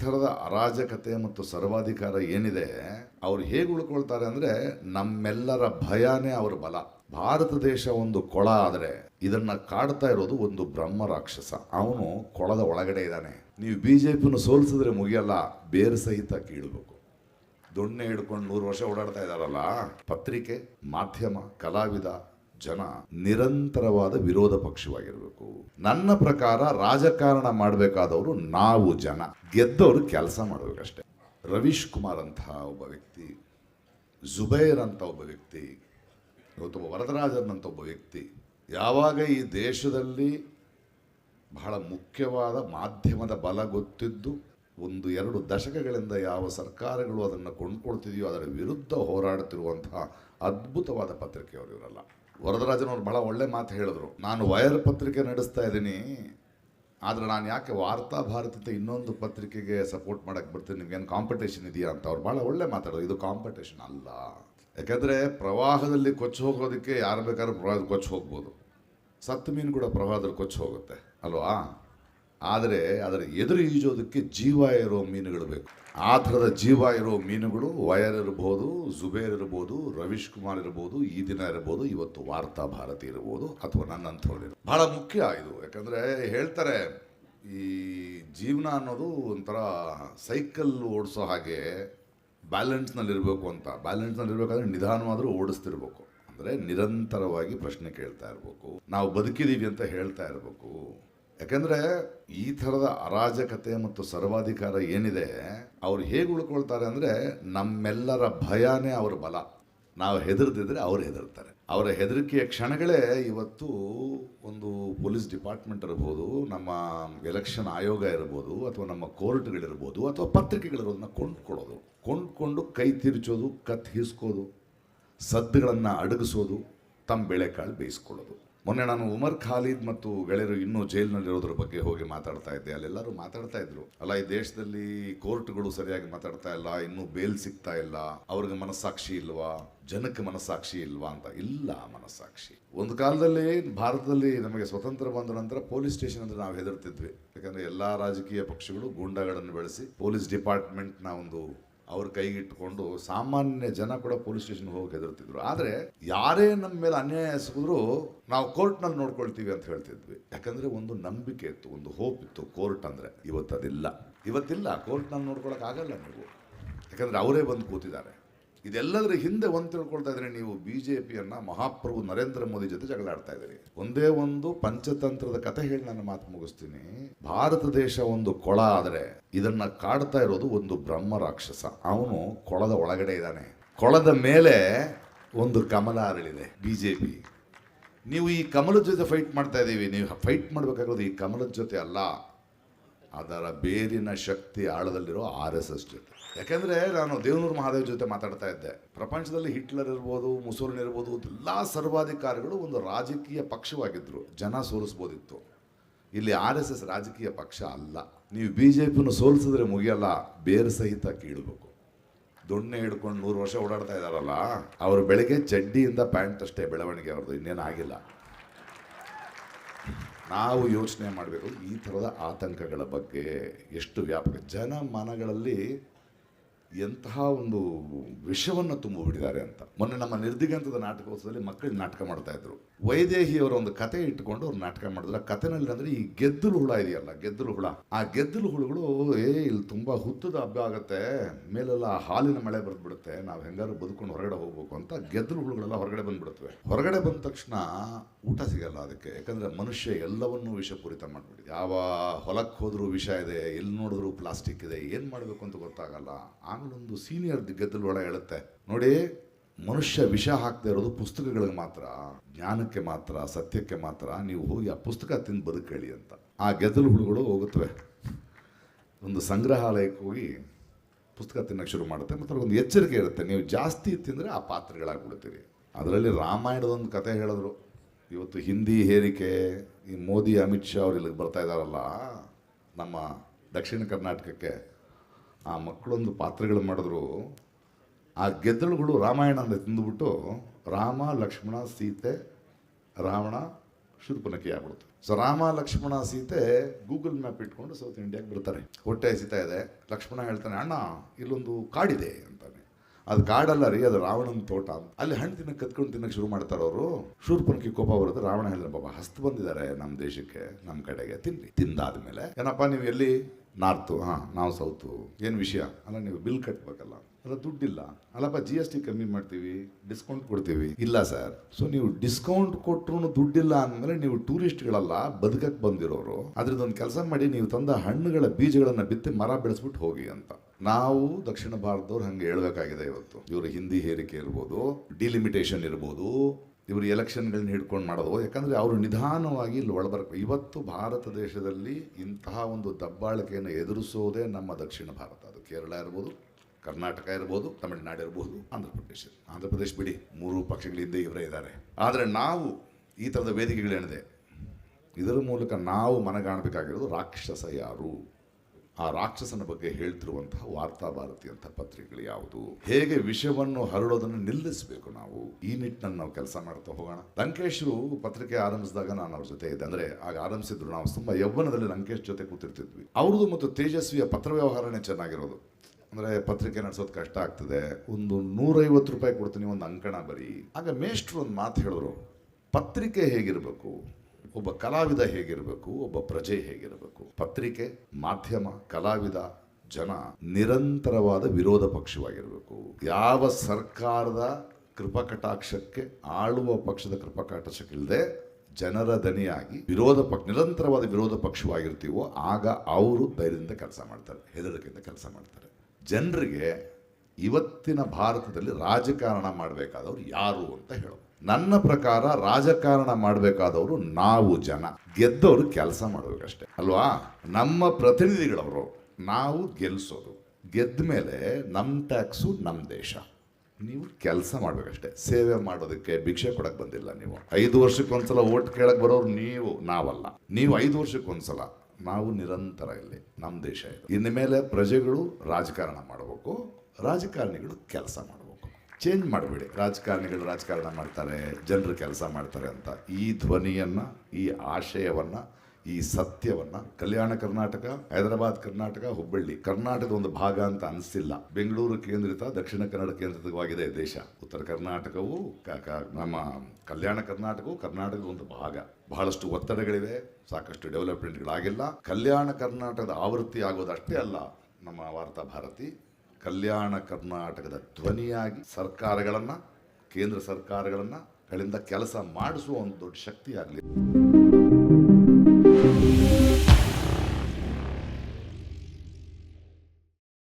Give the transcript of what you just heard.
ಥರದ ಅರಾಜಕತೆ ಮತ್ತು ಸರ್ವಾಧಿಕಾರ ಏನಿದೆ, ಅವ್ರು ಹೇಗೆ ಉಳ್ಕೊಳ್ತಾರೆ ಅಂದರೆ ನಮ್ಮೆಲ್ಲರ ಭಯನೇ ಅವ್ರ ಬಲ. ಭಾರತ ದೇಶ ಒಂದು ಕೊಳ ಆದರೆ ಇದನ್ನ ಕಾಡ್ತಾ ಇರೋದು ಒಂದು ಬ್ರಹ್ಮ ರಾಕ್ಷಸ. ಅವನು ಕೊಳದ ಒಳಗಡೆ ಇದ್ದಾನೆ. ನೀವು ಬಿ ಜೆ ಪಿನ ಸೋಲಿಸಿದ್ರೆ ಮುಗಿಯಲ್ಲ, ಬೇರು ಸಹಿತ ಕೀಳಬೇಕು. ದೊಣ್ಣೆ ಹಿಡ್ಕೊಂಡು ನೂರು ವರ್ಷ ಓಡಾಡ್ತಾ ಇದ್ದಾರಲ್ಲ, ಪತ್ರಿಕೆ, ಮಾಧ್ಯಮ, ಕಲಾವಿದ ಜನ ನಿರಂತರವಾದ ವಿರೋಧ ಪಕ್ಷವಾಗಿರಬೇಕು. ನನ್ನ ಪ್ರಕಾರ ರಾಜಕಾರಣ ಮಾಡಬೇಕಾದವರು ನಾವು ಜನ. ಗೆದ್ದವರು ಕೆಲಸ ಮಾಡಬೇಕಷ್ಟೆ. ರವೀಶ್ ಕುಮಾರ್ ಅಂತಹ ಒಬ್ಬ ವ್ಯಕ್ತಿ ಜುಬೈರ್ ಅಂತ ಒಬ್ಬ ವ್ಯಕ್ತಿ ಇವತ್ತೊಬ್ಬ ಅಂತ ಒಬ್ಬ ವ್ಯಕ್ತಿ ಯಾವಾಗ ಈ ದೇಶದಲ್ಲಿ ಬಹಳ ಮುಖ್ಯವಾದ ಮಾಧ್ಯಮದ ಬಲ ಗೊತ್ತಿದ್ದು, ಒಂದು ಎರಡು ದಶಕಗಳಿಂದ ಯಾವ ಸರ್ಕಾರಗಳು ಅದನ್ನು ಕೊಂಡ್ಕೊಳ್ತಿದೆಯೋ ಅದರ ವಿರುದ್ಧ ಹೋರಾಡುತ್ತಿರುವಂತಹ ಅದ್ಭುತವಾದ ಪತ್ರಿಕೆಯವರು ಇವರಲ್ಲ. ವರದರಾಜನವರು ಬಹಳ ಒಳ್ಳೆ ಮಾತು ಹೇಳಿದ್ರು. ನಾನು ವಯರ್ ಪತ್ರಿಕೆ ನಡೆಸ್ತಾ ಇದ್ದೀನಿ, ಆದರೆ ನಾನು ಯಾಕೆ ವಾರ್ತಾ ಭಾರತದ ಇನ್ನೊಂದು ಪತ್ರಿಕೆಗೆ ಸಪೋರ್ಟ್ ಮಾಡೋಕ್ಕೆ ಬರ್ತೀನಿ? ನಿಮ್ಗೇನು ಕಾಂಪಿಟೇಷನ್ ಇದೆಯಾ ಅಂತ ಅವ್ರು ಭಾಳ ಒಳ್ಳೆ ಮಾತಾಡೋದು ಇದು ಕಾಂಪಿಟೇಷನ್ ಅಲ್ಲ. ಯಾಕೆಂದರೆ ಪ್ರವಾಹದಲ್ಲಿ ಕೊಚ್ಚಿ ಹೋಗೋದಕ್ಕೆ ಯಾರು ಬೇಕಾದ್ರೂ ಪ್ರವಾಹದ ಕೊಚ್ಚಿ ಹೋಗ್ಬೋದು. ಸತ್ತು ಮೀನು ಕೂಡ ಪ್ರವಾಹದಲ್ಲಿ ಕೊಚ್ಚಿ ಹೋಗುತ್ತೆ. ಅಲ್ವಾ? ಆದರೆ ಅದರ ಎದುರು ಈಜೋದಕ್ಕೆ ಜೀವ ಇರೋ ಮೀನುಗಳು ಬೇಕು. ಆ ಥರದ ಜೀವ ಇರೋ ಮೀನುಗಳು ವಯರ್ ಇರ್ಬೋದು ಜುಬೇರ್ ಇರ್ಬೋದು, ರವೀಶ್ ಕುಮಾರ್ ಇರ್ಬೋದು, ಈ ದಿನ ಇರ್ಬೋದು, ಇವತ್ತು ವಾರ್ತಾ ಭಾರತಿ ಇರ್ಬೋದು ಅಥವಾ ನನ್ನಂಥವ್ರು ಬಹಳ ಮುಖ್ಯ ಇದು. ಯಾಕಂದರೆ ಹೇಳ್ತಾರೆ, ಈ ಜೀವನ ಅನ್ನೋದು ಒಂಥರ ಸೈಕಲ್ ಓಡಿಸೋ ಹಾಗೆ ಬ್ಯಾಲೆನ್ಸ್ನಲ್ಲಿರಬೇಕು ಅಂತ. ಬ್ಯಾಲೆನ್ಸ್ನಲ್ಲಿರಬೇಕಾದ್ರೆ ನಿಧಾನವಾದರೂ ಓಡಿಸ್ತಿರ್ಬೇಕು. ಅಂದರೆ ನಿರಂತರವಾಗಿ ಪ್ರಶ್ನೆ ಕೇಳ್ತಾ ಇರಬೇಕು. ನಾವು ಬದುಕಿದ್ದೀವಿ ಅಂತ ಹೇಳ್ತಾ ಇರಬೇಕು. ಯಾಕಂದ್ರೆ ಈ ಥರದ ಅರಾಜಕತೆ ಮತ್ತು ಸರ್ವಾಧಿಕಾರ ಏನಿದೆ, ಅವ್ರು ಹೇಗೆ ಉಳ್ಕೊಳ್ತಾರೆ ಅಂದರೆ ನಮ್ಮೆಲ್ಲರ ಭಯನೇ ಅವ್ರ ಬಲ. ನಾವು ಹೆದರ್ದಿದ್ರೆ ಅವ್ರು ಹೆದರ್ತಾರೆ. ಅವರ ಹೆದರಿಕೆಯ ಕ್ಷಣಗಳೇ ಇವತ್ತು ಒಂದು ಪೊಲೀಸ್ ಡಿಪಾರ್ಟ್ಮೆಂಟ್ ಇರ್ಬೋದು, ನಮ್ಮ ಎಲೆಕ್ಷನ್ ಆಯೋಗ ಇರ್ಬೋದು, ಅಥವಾ ನಮ್ಮ ಕೋರ್ಟ್ಗಳಿರ್ಬೋದು, ಅಥವಾ ಪತ್ರಿಕೆಗಳಿರೋದನ್ನ ಕೊಂಡ್ಕೊಳ್ಳೋದು ಕೊಂಡ್ಕೊಂಡು ಕೈ ತಿರುಚೋದು ಕತ್ತಿಸ್ಕೋದು ಸದ್ದುಗಳನ್ನು ಅಡಗಿಸೋದು, ತಮ್ಮ ಬೆಳೆಕಾಳು ಬೇಯಿಸ್ಕೊಳ್ಳೋದು. ಮೊನ್ನೆ ನಾನು ಉಮರ್ ಖಾಲಿದ್ ಮತ್ತು ಗೆಳೆಯರು ಇನ್ನೂ ಜೈಲಿನಲ್ಲಿರೋದ್ರ ಬಗ್ಗೆ ಹೋಗಿ ಮಾತಾಡ್ತಾ ಇದ್ದೆ. ಅಲ್ಲೆಲ್ಲರೂ ಮಾತಾಡ್ತಾ ಇದ್ರು. ಅಲ್ಲ, ಈ ದೇಶದಲ್ಲಿ ಕೋರ್ಟ್ಗಳು ಸರಿಯಾಗಿ ಮಾತಾಡ್ತಾ ಇಲ್ಲ, ಇನ್ನೂ ಬೇಲ್ ಸಿಗ್ತಾ ಇಲ್ಲ, ಅವ್ರಿಗೆ ಮನಸ್ಸಾಕ್ಷಿ ಇಲ್ವಾ, ಜನಕ್ಕೆ ಮನಸ್ಸಾಕ್ಷಿ ಇಲ್ವಾ ಅಂತ ಇಲ್ಲ ಮನಸ್ಸಾಕ್ಷಿ. ಒಂದು ಕಾಲದಲ್ಲಿ ಭಾರತದಲ್ಲಿ ನಮಗೆ ಸ್ವತಂತ್ರ ಬಂದ ನಂತರ ಪೊಲೀಸ್ ಸ್ಟೇಷನ್ ಅಂದ್ರೆ ನಾವು ಹೆದರ್ತಿದ್ವಿ. ಯಾಕಂದ್ರೆ ಎಲ್ಲಾ ರಾಜಕೀಯ ಪಕ್ಷಗಳು ಗೂಂಡಾಗಳನ್ನು ಬೆಳೆಸಿ ಪೊಲೀಸ್ ಡಿಪಾರ್ಟ್ಮೆಂಟ್ನ ಒಂದು ಅವ್ರ ಕೈಗಿಟ್ಕೊಂಡು ಸಾಮಾನ್ಯ ಜನ ಕೂಡ ಪೊಲೀಸ್ ಸ್ಟೇಷನ್ ಹೋಗಿ ಹೆದರ್ತಿದ್ರು. ಆದರೆ ಯಾರೇ ನಮ್ಮ ಮೇಲೆ ಅನ್ಯಾಯ ಎಸಗಿದ್ರು ನಾವು ಕೋರ್ಟ್ನಲ್ಲಿ ನೋಡ್ಕೊಳ್ತೀವಿ ಅಂತ ಹೇಳ್ತಿದ್ವಿ. ಯಾಕಂದ್ರೆ ಒಂದು ನಂಬಿಕೆ ಇತ್ತು, ಒಂದು ಹೋಪ್ ಇತ್ತು ಕೋರ್ಟ್ ಅಂದ್ರೆ. ಇವತ್ತು ಅದಿಲ್ಲ ಇವತ್ತಿಲ್ಲ, ಕೋರ್ಟ್ನಲ್ಲಿ ನೋಡ್ಕೊಳಕ್ಕಾಗಲ್ಲ ನೀವು. ಯಾಕಂದ್ರೆ ಅವರೇ ಬಂದು ಕೂತಿದ್ದಾರೆ. ಇದೆಲ್ಲದರ ಹಿಂದೆ ಒಂದು ತಿಳ್ಕೊಳ್ತಾ ಇದ್ರೆ ನೀವು ಬಿಜೆಪಿಯನ್ನ ಮಹಾಪ್ರಭು ನರೇಂದ್ರ ಮೋದಿ ಜೊತೆ ಜಗಳ ಆಡ್ತಾ ಇದ್ದೀರಿ. ಒಂದೇ ಒಂದು ಪಂಚತಂತ್ರದ ಕಥೆ ಹೇಳಿ ನಾನು ಮಾತು ಮುಗಿಸ್ತೀನಿ. ಭಾರತ ದೇಶ ಒಂದು ಕೊಳ ಆದರೆ ಇದನ್ನ ಕಾಡ್ತಾ ಇರೋದು ಒಂದು ಬ್ರಹ್ಮ ರಾಕ್ಷಸ. ಅವನು ಕೊಳದ ಒಳಗಡೆ ಇದ್ದಾನೆ. ಕೊಳದ ಮೇಲೆ ಒಂದು ಕಮಲ ಅರಳಿದೆ ಬಿಜೆಪಿ. ನೀವು ಈ ಕಮಲದ ಜೊತೆ ಫೈಟ್ ಮಾಡ್ತಾ ಇದ್ದೀವಿ ನೀವು ಫೈಟ್ ಮಾಡಬೇಕಾಗೋದು ಈ ಕಮಲದ ಜೊತೆ ಅಲ್ಲ. ಅದರ ಬೇರಿನ ಶಕ್ತಿ ಆಳದಲ್ಲಿರೋ ಆರ್ ಎಸ್ ಎಸ್ ಜೊತೆ. ಯಾಕಂದ್ರೆ ನಾನು ದೇವನೂರು ಮಹಾದೇವ್ ಜೊತೆ ಮಾತಾಡ್ತಾ ಇದ್ದೆ. ಪ್ರಪಂಚದಲ್ಲಿ ಹಿಟ್ಲರ್ ಇರ್ಬೋದು, ಮುಸೋಲಿನ್ ಇರ್ಬೋದು, ಎಲ್ಲ ಸರ್ವಾಧಿಕಾರಿಗಳು ಒಂದು ರಾಜಕೀಯ ಪಕ್ಷವಾಗಿದ್ರು. ಜನ ಸೋಲಿಸ್ಬೋದಿತ್ತು. ಇಲ್ಲಿ ಆರ್ ಎಸ್ ಎಸ್ ರಾಜಕೀಯ ಪಕ್ಷ ಅಲ್ಲ. ನೀವು ಬಿ ಜೆ ಪಿನ ಸೋಲಿಸಿದ್ರೆ ಮುಗಿಯಲ್ಲ, ಬೇರು ಸಹಿತ ಕೀಳಬೇಕು. ದೊಣ್ಣೆ ಹಿಡ್ಕೊಂಡು ನೂರು ವರ್ಷ ಓಡಾಡ್ತಾ ಇದ್ದಾರಲ್ಲ ಅವರು ಬೆಳಗ್ಗೆ ಚಡ್ಡಿಯಿಂದ ಪ್ಯಾಂಟ್ ಅಷ್ಟೇ, ಬೆಳವಣಿಗೆ ಅವ್ರದ್ದು, ಇನ್ನೇನು ಆಗಿಲ್ಲ. ನಾವು ಯೋಚನೆ ಮಾಡಬೇಕು ಈ ಥರದ ಆತಂಕಗಳ ಬಗ್ಗೆ ಎಷ್ಟು ವ್ಯಾಪಕ ಜನ ಮನಗಳಲ್ಲಿ ಎಂತಹ ಒಂದು ವಿಷವನ್ನು ತುಂಬಿಬಿಟ್ಟಿದ್ದಾರೆ ಅಂತ. ಮೊನ್ನೆ ನಮ್ಮ ನಿರ್ದಿಗಂತದ ನಾಟಕೋತ್ಸವದಲ್ಲಿ ಮಕ್ಕಳು ನಾಟಕ ಮಾಡ್ತಾ ಇದ್ರು. ವೈದೇಹಿಯವರ ಒಂದು ಕತೆ ಇಟ್ಕೊಂಡು ಅವ್ರು ನಾಟಕ ಮಾಡಿದ್ರು. ಆ ಕಥೆನಲ್ಲಿ ಅಂದ್ರೆ ಈ ಗೆದ್ದಲು ಹುಳ ಇದೆಯಲ್ಲ, ಗೆದ್ದಲು ಹುಳ. ಆ ಗೆದ್ದಲು ಹುಳುಗಳು, ಏ, ಇಲ್ಲಿ ತುಂಬಾ ಹುತ್ತದ ಹಬ್ಬ ಆಗುತ್ತೆ. ಮೇಲೆಲ್ಲ ಹಾಲಿನ ಮಳೆ ಬಂದ್ಬಿಡುತ್ತೆ ನಾವು ಹೆಂಗಾರು ಬದುಕೊಂಡು ಹೊರಗಡೆ ಹೋಗ್ಬೇಕು ಅಂತ ಗೆದ್ದಲು ಹುಳುಗಳೆಲ್ಲ ಹೊರಗಡೆ ಬಂದ್ಬಿಡುತ್ತವೆ. ಹೊರಗಡೆ ಬಂದ ತಕ್ಷಣ ಊಟ ಸಿಗಲ್ಲ ಅದಕ್ಕೆ. ಯಾಕಂದ್ರೆ ಮನುಷ್ಯ ಎಲ್ಲವನ್ನೂ ವಿಷಪೂರಿತ ಮಾಡ್ಬಿಡಿ ಯಾವ ಹೊಲಕ್ಕೆ ಹೋದರೂ ವಿಷ ಇದೆ, ಎಲ್ಲಿ ನೋಡಿದ್ರು ಪ್ಲಾಸ್ಟಿಕ್ ಇದೆ, ಏನು ಮಾಡಬೇಕು ಅಂತ ಗೊತ್ತಾಗಲ್ಲ. ಆಮೇಲೆ ಒಂದು ಸೀನಿಯರ್ ಗೆದ್ದಲು ಒಳ ಹೇಳುತ್ತೆ. ನೋಡಿ, ಮನುಷ್ಯ ವಿಷ ಹಾಕ್ತಾ ಇರೋದು ಪುಸ್ತಕಗಳಿಗೆ ಮಾತ್ರ, ಜ್ಞಾನಕ್ಕೆ ಮಾತ್ರ, ಸತ್ಯಕ್ಕೆ ಮಾತ್ರ, ನೀವು ಹೋಗಿ ಆ ಪುಸ್ತಕ ತಿಂದು ಬದುಕೇಳಿ ಅಂತ. ಆ ಗೆದ್ದಲು ಹುಳುಗಳು ಹೋಗುತ್ತವೆ. ಒಂದು ಸಂಗ್ರಹಾಲಯಕ್ಕೆ ಹೋಗಿ ಪುಸ್ತಕ ತಿನ್ನಕ್ಕೆ ಶುರು ಮಾಡುತ್ತೆ, ಮತ್ತು ಒಂದು ಎಚ್ಚರಿಕೆ ಇರುತ್ತೆ. ನೀವು ಜಾಸ್ತಿ ತಿಂದರೆ ಆ ಪಾತ್ರಗಳಾಗ್ಬಿಡ್ತೀರಿ. ಅದರಲ್ಲಿ ರಾಮಾಯಣದೊಂದು ಕತೆ ಹೇಳಿದ್ರು. ಇವತ್ತು ಹಿಂದಿ ಹೇರಿಕೆ, ಈ ಮೋದಿ, ಅಮಿತ್ ಶಾ ಅವ್ರು ಇಲ್ಲಿಗೆ ಬರ್ತಾ ಇದ್ದಾರಲ್ಲ, ನಮ್ಮ ದಕ್ಷಿಣ ಕರ್ನಾಟಕಕ್ಕೆ ಆ ಮಕ್ಕಳೊಂದು ಪಾತ್ರಗಳು ಮಾಡಿದ್ರು. ಆ ಗೆದ್ದಳುಗಳು ರಾಮಾಯಣ ಅಂತ ತಿಂದುಬಿಟ್ಟು ರಾಮ, ಲಕ್ಷ್ಮಣ, ಸೀತೆ, ರಾವಣ ಶೂರ್ಪನಖಿ ಆಗ್ಬಿಡ್ತು so Rama, Lakshmana, Sita Google map ಇಟ್ಕೊಂಡು ಸೌತ್ ಇಂಡಿಯಾಗೆ ಬರ್ತಾರೆ. ಹೊಟ್ಟೆ ಹಸಿತಾ ಇದೆ. ಲಕ್ಷ್ಮಣ ಹೇಳ್ತಾನೆ, ಅಣ್ಣ, ಇಲ್ಲೊಂದು ಕಾಡಿದೆ ಅಂತಾನೆ. ಅದು ಕಾಡಲ್ಲ ರೀ, ಅದು ರಾವಣನ ತೋಟ. ಅಲ್ಲಿ ಹಣ್ಣು ತಿನ್ನಕ್ಕೆ ಕತ್ಕೊಂಡು ತಿನ್ನಕ್ಕೆ ಶುರು ಮಾಡ್ತಾರೆ ಅವರು. ಶೂರ್ಪನಖಿ ಕೋಪ ಬರುತ್ತೆ ರಾವಣ ಹೇಳಿದ್ರೆ ಬಾಬಾ, ಹಸ್ತು ಬಂದಿದ್ದಾರೆ ನಮ್ಮ ದೇಶಕ್ಕೆ ನಮ್ಮ ಕಡೆಗೆ ತಿನ್ನಿ ತಿಂದಾದ್ಮೇಲೆ, ಏನಪ್ಪ, ನೀವು ಎಲ್ಲಿ? ನಾರ್ತು, ಹಾಂ, ನಾವು ಸೌತು. ಏನು ವಿಷಯ? ಅಲ್ಲ, ನೀವು ಬಿಲ್ ಕಟ್ಬೇಕಲ್ಲ. ಅಲ್ಲ, ದುಡ್ಡಿಲ್ಲ. ಅಲ್ಲಪ್ಪ ಜಿ ಎಸ್ ಟಿ ಕಮ್ಮಿ ಮಾಡ್ತೀವಿ, ಡಿಸ್ಕೌಂಟ್ ಕೊಡ್ತೀವಿ. ಇಲ್ಲ, ಸರ್. ಸೊ, ನೀವು ಡಿಸ್ಕೌಂಟ್ ಕೊಟ್ಟರು ದುಡ್ಡಿಲ್ಲ ಅಂದಮೇಲೆ ನೀವು ಟೂರಿಸ್ಟ್ಗಳಲ್ಲ ಬದುಕಕ್ಕೆ ಬಂದಿರೋರು. ಅದ್ರದ್ದೊಂದು ಕೆಲಸ ಮಾಡಿ, ನೀವು ತಂದ ಹಣ್ಣುಗಳ ಬೀಜಗಳನ್ನು ಬಿತ್ತಿ ಮರ ಬೆಳೆಸ್ಬಿಟ್ಟು ಹೋಗಿ ಅಂತ. ನಾವು ದಕ್ಷಿಣ ಭಾರತದವ್ರು ಹಂಗೆ ಹೇಳ್ಬೇಕಾಗಿದೆ ಇವತ್ತು. ಇವರು ಹಿಂದಿ ಹೇರಿಕೆ ಇರ್ಬೋದು ಡಿಲಿಮಿಟೇಷನ್ ಇರ್ಬೋದು, ಇವರು ಎಲೆಕ್ಷನ್ಗಳನ್ನ ಹಿಡ್ಕೊಂಡು ಮಾಡೋದು. ಯಾಕಂದರೆ ಅವರು ನಿಧಾನವಾಗಿ ಇಲ್ಲಿ ಒಳಬರ್ಬೇಕು ಇವತ್ತು ಭಾರತ ದೇಶದಲ್ಲಿ ಇಂತಹ ಒಂದು ದಬ್ಬಾಳಿಕೆಯನ್ನು ಎದುರಿಸೋದೇ ನಮ್ಮ ದಕ್ಷಿಣ ಭಾರತ. ಅದು ಕೇರಳ ಇರ್ಬೋದು, ಕರ್ನಾಟಕ ಇರ್ಬೋದು, ತಮಿಳುನಾಡು ಇರ್ಬೋದು, ಆಂಧ್ರ ಪ್ರದೇಶ. ಆಂಧ್ರ ಪ್ರದೇಶ ಬಿಡಿ, ಮೂರು ಪಕ್ಷಗಳಿದ್ದೇ ಇವರೇ ಇದ್ದಾರೆ. ಆದರೆ ನಾವು ಈ ಥರದ ವೇದಿಕೆಗಳೇನಿದೆ, ಇದರ ಮೂಲಕ ನಾವು ಮನಗಾಣಬೇಕಾಗಿರೋದು ರಾಕ್ಷಸ ಯಾರು? ಆ ರಾಕ್ಷಸನ ಬಗ್ಗೆ ಹೇಳ್ತಿರುವಂತಹ ವಾರ್ತಾ ಭಾರತಿ ಅಂತ ಪತ್ರಿಕೆಗಳು ಯಾವುದು? ಹೇಗೆ ವಿಷಯವನ್ನು ಹರಡೋದನ್ನು ನಿಲ್ಲಿಸಬೇಕು ನಾವು? ಈ ನಿಟ್ಟಿನಲ್ಲಿ ನಾವು ಕೆಲಸ ಮಾಡ್ತಾ ಹೋಗೋಣ. ಲಂಕೇಶ್ರು ಪತ್ರಿಕೆ ಆರಂಭಿಸಿದಾಗ ನಾನು ಅವ್ರ ಜೊತೆ ಇದ್ದೆ. ಅಂದ್ರೆ ಆಗ ಆರಂಭಿಸಿದ್ರು. ನಾವು ತುಂಬಾ ಯೌವನದಲ್ಲಿ ಲಂಕೇಶ್ ಜೊತೆ ಕೂತಿರ್ತಿದ್ವಿ. ಅವ್ರದ್ದು ಮತ್ತು ತೇಜಸ್ವಿಯ ಪತ್ರ ವ್ಯವಹಾರನೇ ಚೆನ್ನಾಗಿರೋದು. ಅಂದರೆ ಪತ್ರಿಕೆ ನಡೆಸೋದು ಕಷ್ಟ ಆಗ್ತದೆ. ಒಂದು ನೂರೈವತ್ತು ರೂಪಾಯಿ ಕೊಡ್ತೀನಿ, ಒಂದು ಅಂಕಣ ಬರೀ. ಆಗ ಮೇಷ್ಟ್ರು ಒಂದು ಮಾತು ಹೇಳಿದ್ರು. ಪತ್ರಿಕೆ ಹೇಗಿರಬೇಕು? ಒಬ್ಬ ಕಲಾವಿದ ಹೇಗಿರಬೇಕು, ಒಬ್ಬ ಪ್ರಜೆ ಹೇಗಿರಬೇಕು. ಪತ್ರಿಕೆ, ಮಾಧ್ಯಮ, ಕಲಾವಿದ, ಜನ ನಿರಂತರವಾದ ವಿರೋಧ ಪಕ್ಷವಾಗಿರಬೇಕು. ಯಾವ ಸರ್ಕಾರದ ಕೃಪಕಟಾಕ್ಷಕ್ಕೆ ಆಳುವ ಪಕ್ಷದ ಕೃಪಕಟಾಕ್ಷಕ್ಕಿಲ್ಲದೆ ಜನರ ದನಿಯಾಗಿ ವಿರೋಧ ಪಕ್ಷ, ನಿರಂತರವಾದ ವಿರೋಧ ಪಕ್ಷವಾಗಿರ್ತೀವೋ, ಆಗ ಅವರು ಧೈರ್ಯದಿಂದ ಕೆಲಸ ಮಾಡ್ತಾರೆ, ಹೆದರಿಕೆಯಿಂದ ಕೆಲಸ ಮಾಡ್ತಾರೆ. ಜನರಿಗೆ ಇವತ್ತಿನ ಭಾರತದಲ್ಲಿ ರಾಜಕಾರಣ ಮಾಡಬೇಕಾದವ್ರು ಯಾರು ಅಂತ ಹೇಳೋದು. ನನ್ನ ಪ್ರಕಾರ ರಾಜಕಾರಣ ಮಾಡಬೇಕಾದವರು ನಾವು ಜನ. ಗೆದ್ದವರು ಕೆಲಸ ಮಾಡಬೇಕಷ್ಟೆ. ಅಲ್ವಾ? ನಮ್ಮ ಪ್ರತಿನಿಧಿಗಳವರು ನಾವು ಗೆಲ್ಲಿಸೋದು ಗೆದ್ದ ಮೇಲೆ ನಮ್ಮ ಟ್ಯಾಕ್ಸು ನಮ್ಮ ದೇಶ. ನೀವು ಕೆಲಸ ಮಾಡ್ಬೇಕಷ್ಟೇ. ಸೇವೆ ಮಾಡೋದಕ್ಕೆ ಭಿಕ್ಷೆ ಕೊಡಕ್ಕೆ ಬಂದಿಲ್ಲ ನೀವು. ಐದು ವರ್ಷಕ್ಕೊಂದ್ಸಲ ಓಟ್ ಕೇಳಕ್ಕೆ ಬರೋರು ನೀವು, ನಾವಲ್ಲ. ನೀವು ಐದು ವರ್ಷಕ್ಕೊಂದ್ಸಲ. ನಾವು ನಿರಂತರ ಇಲ್ಲಿ ನಮ್ಮ ದೇಶ ಇದು. ಇನ್ನು ಮೇಲೆ ಪ್ರಜೆಗಳು ರಾಜಕಾರಣ ಮಾಡಬೇಕು, ರಾಜಕಾರಣಿಗಳು ಕೆಲಸ ಮಾಡಬೇಕು. ಚೇಂಜ್ ಮಾಡಬೇಡಿ. ರಾಜಕಾರಣಿಗಳು ರಾಜಕಾರಣ ಮಾಡ್ತಾರೆ, ಜನರು ಕೆಲಸ ಮಾಡ್ತಾರೆ ಅಂತ. ಈ ಧ್ವನಿಯನ್ನು, ಈ ಆಶಯವನ್ನು, ಈ ಸತ್ಯವನ್ನು ಕಲ್ಯಾಣ ಕರ್ನಾಟಕ, ಹೈದರಾಬಾದ್ ಕರ್ನಾಟಕ, ಹುಬ್ಬಳ್ಳಿ, ಕರ್ನಾಟಕದ ಒಂದು ಭಾಗ ಅಂತ ಅನಿಸಿಲ್ಲ. ಬೆಂಗಳೂರು ಕೇಂದ್ರಿತ, ದಕ್ಷಿಣ ಕನ್ನಡ ಕೇಂದ್ರಿತವಾಗಿದೆ ದೇಶ. ಉತ್ತರ ಕರ್ನಾಟಕವು ನಮ್ಮ ಕಲ್ಯಾಣ ಕರ್ನಾಟಕವು ಕರ್ನಾಟಕದ ಒಂದು ಭಾಗ. ಬಹಳಷ್ಟು ಒತ್ತಡಗಳಿವೆ, ಸಾಕಷ್ಟು ಡೆವಲಪ್ಮೆಂಟ್ಗಳಾಗಿಲ್ಲ ಕಲ್ಯಾಣ ಕರ್ನಾಟಕದ ಆವೃತ್ತಿ ಆಗೋದಷ್ಟೇ ಅಲ್ಲ ನಮ್ಮ ವಾರ್ತಾ ಭಾರತಿ. ಕಲ್ಯಾಣ ಕರ್ನಾಟಕದ ಧ್ವನಿಯಾಗಿ ಸರ್ಕಾರಗಳನ್ನು ಕೇಂದ್ರ ಸರ್ಕಾರಗಳನ್ನು ಗಳಿಂದ ಕೆಲಸ ಮಾಡಿಸುವ ಒಂದು ದೊಡ್ಡ ಶಕ್ತಿ ಆಗಲಿ